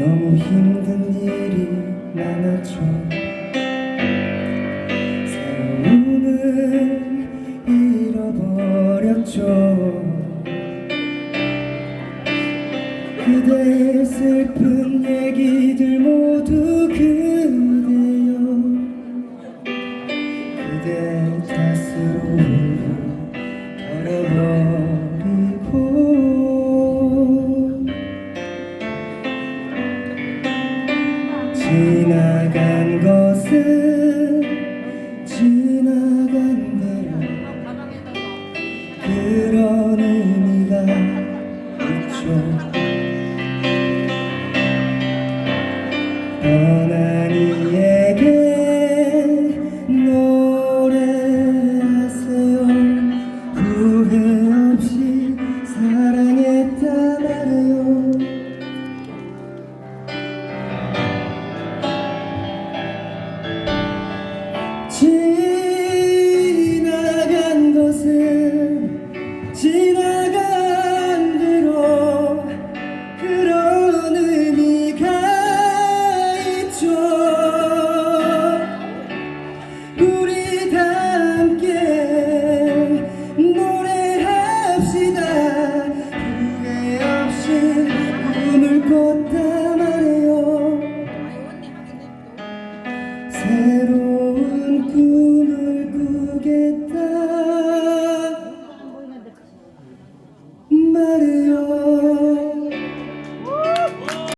너무 힘든 일이 많았죠. 새로움을 잃어버렸죠. 그대의 슬픈 얘기들 모두 그대여. 그대 탓으로 버려버 지나간 것은 지나간 대로 그런 의미가 있죠 somebody